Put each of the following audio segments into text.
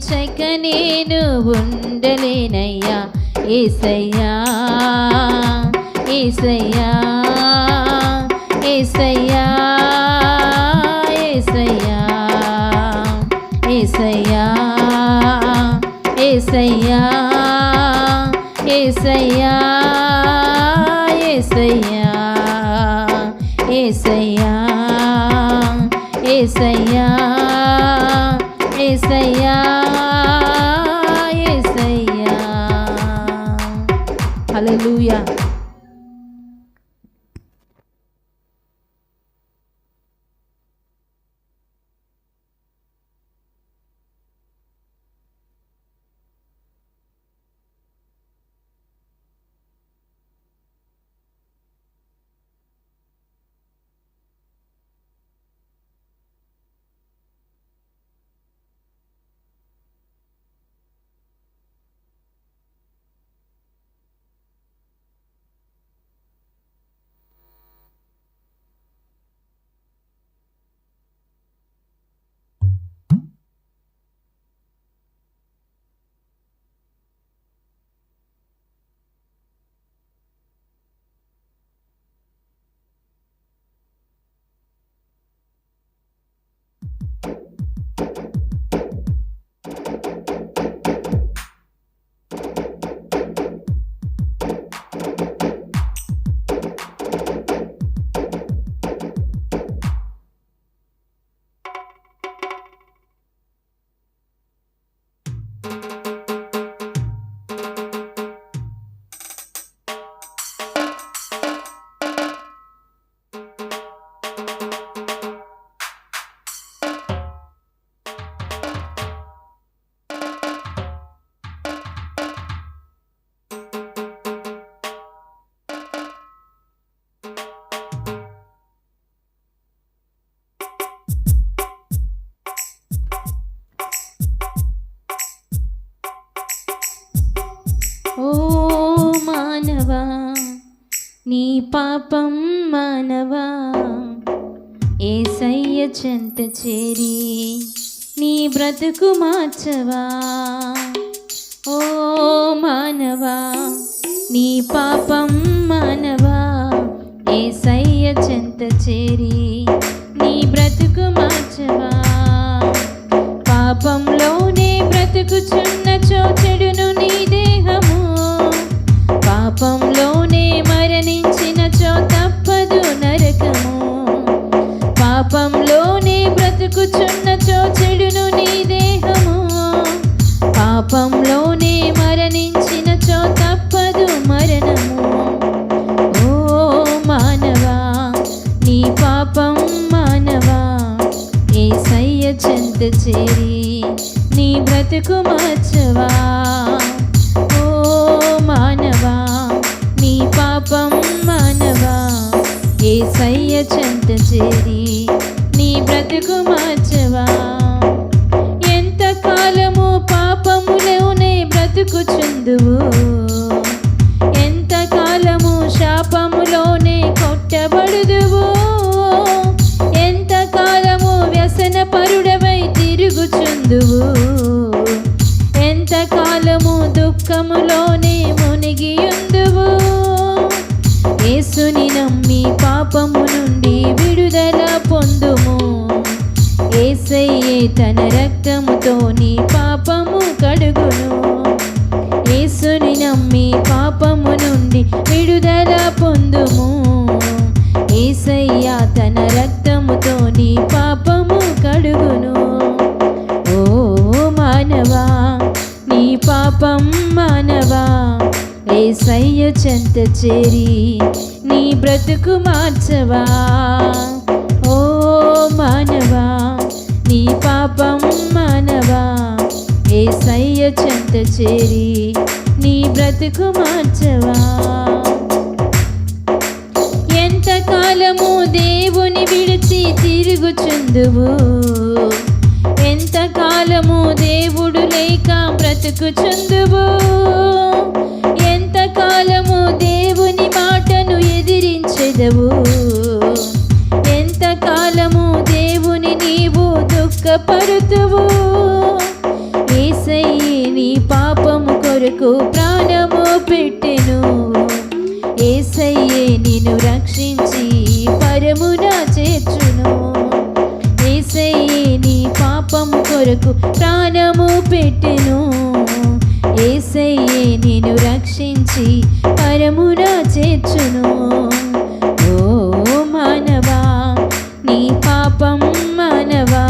చక నేను ఉండలేనయ్యా ఏసయ్యా ఏసయ్యా ఏసయ్యా ఏసయ్యా ఏసయ్యా ఏసయ్యా ఏసయ్యా ఏసయ్యా ఏసయ్యా ఏసయ్యా. ఏసయ్యా ఏసయ్యా. హల్లెలూయా. పాపం మానవా? ఏసయ్య చెంత చేరి నీ బ్రతుకు మార్చవా? ఓ మానవా నీ పాపం మానవా? ఏసయ్య చెంత చేరి నీ బ్రతుకు మార్చవా? పాపంలోనే బ్రతుకుచున్నచో చెడును నీ దేహము. పాపంలోనే మరణి బ్రతుకుచున్నచో చెడును నీ దేహము. పాపంలోనే మరణించినచో తప్పదు మరణము. ఓ మానవా నీ పాపం మానవా. ఏ సయ్య చెంత చేరి నీ బ్రతుకు మార్చవా. ఓ మానవా నీ పాపం మానవా. ఏ సయ్య చెంత చేరి బ్రతుకు మార్చవా? ఎంత కాలము పాపములోనే బ్రతుకుచుందువు ఎంత కాలము శాపములోనే కొట్టబడుదు. నుండి విడుదల పొందుము. ఏసయ్యా తన రక్తముతో నీ పాపము కడుగును. ఓ మానవా నీ పాపం మానవా. ఏసయ్య చెంత చేరి నీ బ్రతుకు మార్చవా. ఓ మానవా నీ పాపం మానవా. ఏసయ్య చెంత చేరి నీ బ్రతుకు మార్చవా? ఎంతకాలము దేవుని విడిచి తిరుగుచుందువు? ఎంతకాలము దేవుడు లేక బ్రతుకుచుందువు? ఎంతకాలము దేవుని మాటను ఎదిరించెదవు? చేసి పరమున చేర్చును. ఓ మానవా నీ పాపం మానవా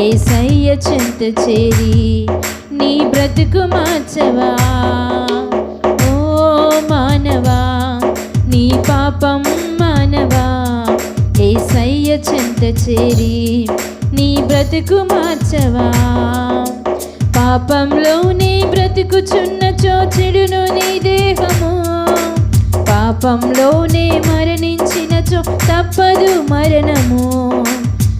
ఏసయ్య చెంత చేరి నీ బ్రతుకు మార్చవా. ఓ మానవా నీ పాపం మానవా ఏసయ్య చెంత చేరి నీ బ్రతుకు మార్చవా. పాపంలోనే బ్రతుకుచున్న చోచెడును నీ దేహము. పాపంలోనే మరణించినచో తప్పదు మరణము.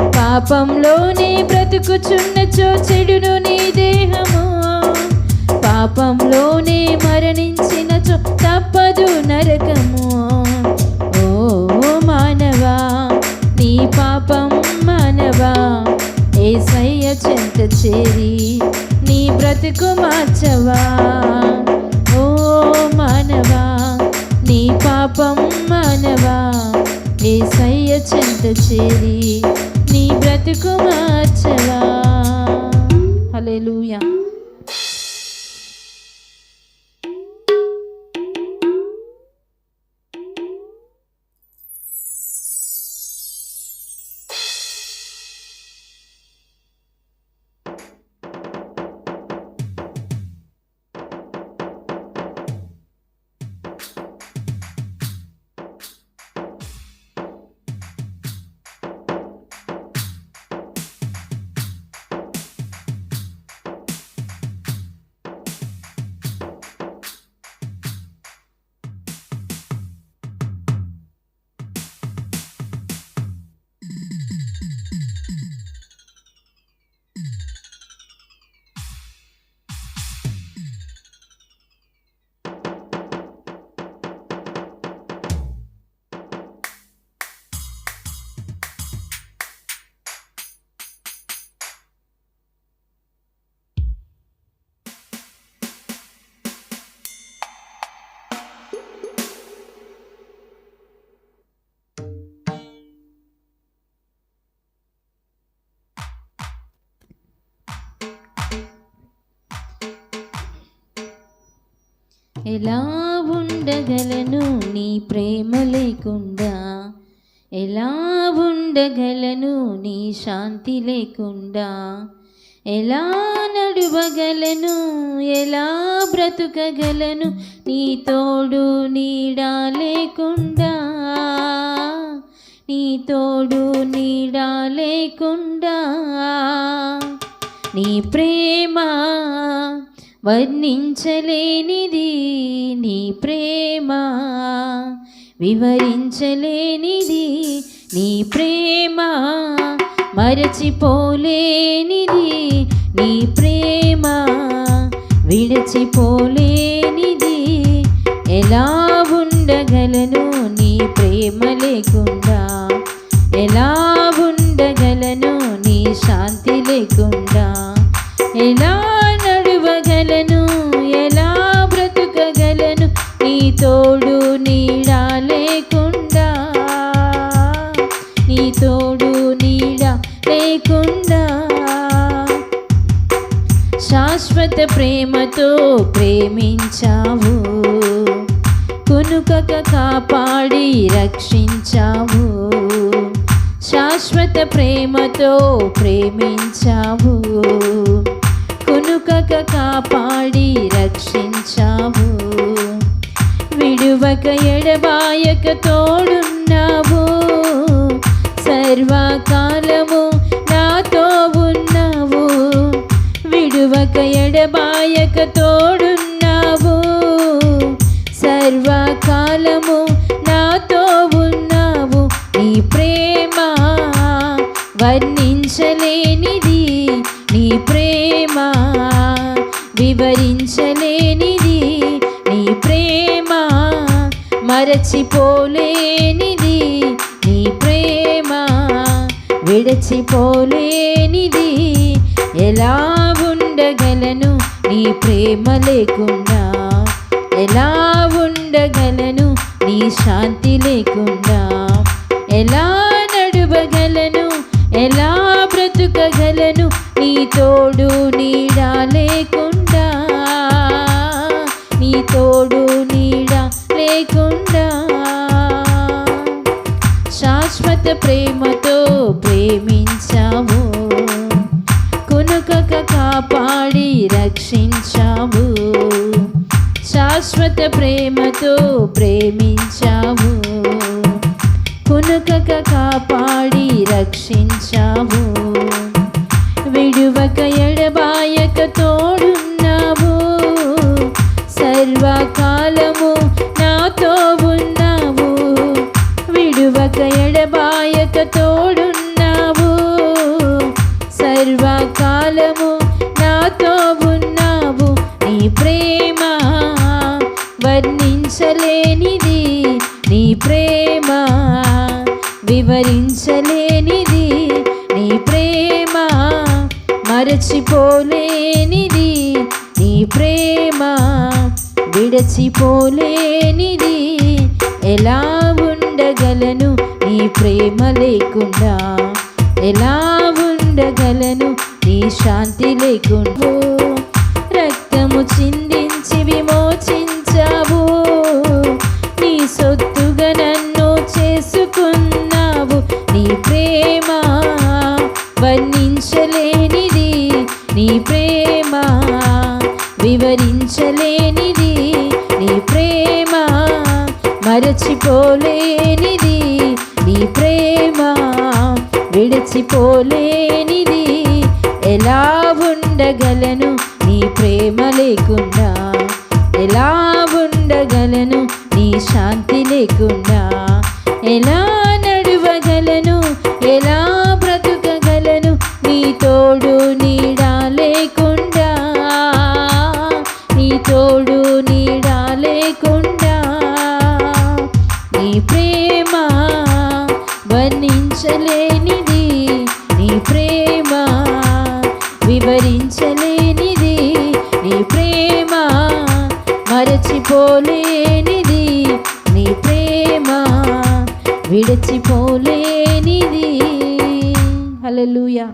పాపంలోనే బ్రతుకుచున్నచో చెడును నీ దేహము. పాపంలోనే మరణించినచో తప్పదు నరకము. ఓ మానవా నీ పాపం మానవా. ఏసయ్య చెంత చేరి బ్రతుకు మార్చవా? ఓ మానవా నీ పాపం మానవా? ఏ సయ్య చెంత చేరి నీ బ్రతుకు మార్చవా? హల్లెలూయా. ఎలా ఉండగలను నీ ప్రేమ లేకుండా? ఎలా ఉండగలను నీ శాంతి లేకుండా? ఎలా నడువగలను? ఎలా బ్రతుకగలను? నీ తోడు నీడా లేకుండా? నీ తోడు నీడా లేకుండా? నీ ప్రేమ వర్ణించలేనిది నీ ప్రేమ. వివరించలేనిది నీ ప్రేమ. మరచిపోలేనిది నీ ప్రేమ. విడిచిపోలేనిది ఎలా ఉండగలను నీ ప్రేమ లేకుండా? ఎలా ఉండగలను నీ శాంతి లేకుండా? ఎలా శాశ్వత ప్రేమతో ప్రేమించావు. కునుకక కాపాడి రక్షించావు. శాశ్వత ప్రేమతో ప్రేమించావు. కునుకక కాపాడి రక్షించావు. విడువక ఎడబాయక తోడున్నావు. మరచిపోలేనిది నీ ప్రేమ. విడచిపోలేనిది ఎలా ఉండగలను నీ ప్రేమ లేకుండా? ఎలా ఉండగలను నీ శాంతి లేకుండా? ఎలా నడువగలను? ఎలా బ్రతుకగలను నీ తోడు? కునుకక కాపాడి రక్షించావు. విడువక ఎడబాయక తోడున్నావు. సర్వకాలము నాతో ఉన్నావు. విడువక ఎడబాయక తోడున్నావు. సర్వకాలము నాతో ఉన్నావు. నీ ప్రేమ వర్ణించలేనిది. ప్రేమ వివరించలేనిది. నీ ప్రేమ మరచిపోలేనిది. నీ ప్రేమ విడచిపోలేనిది. ఎలా ఉండగలను నీ ప్రేమ లేకుండా? ఎలా ఉండగలను నీ శాంతి లేకుండా? ప్రేమ? వర్ణించలేనిది నీ ప్రేమ? వివరించలేనిది నీ ప్రేమ? మరచిపోలేనిది నీ ప్రేమ? విడిచిపోలేనిది ఎలా ఉండగలను నీ ప్రేమ లేకుండా? ఎలా ఉండగలను నీ శాంతి లేకుండా? ఎలా తోడు నీడా లేకుండా నీ ప్రేమ వర్ణించలేనిది నీ ప్రేమ వివరించలేనిది నీ ప్రేమ మరచిపోలేనిది నీ ప్రేమ విడిచిపోలేనిది. హలలుయా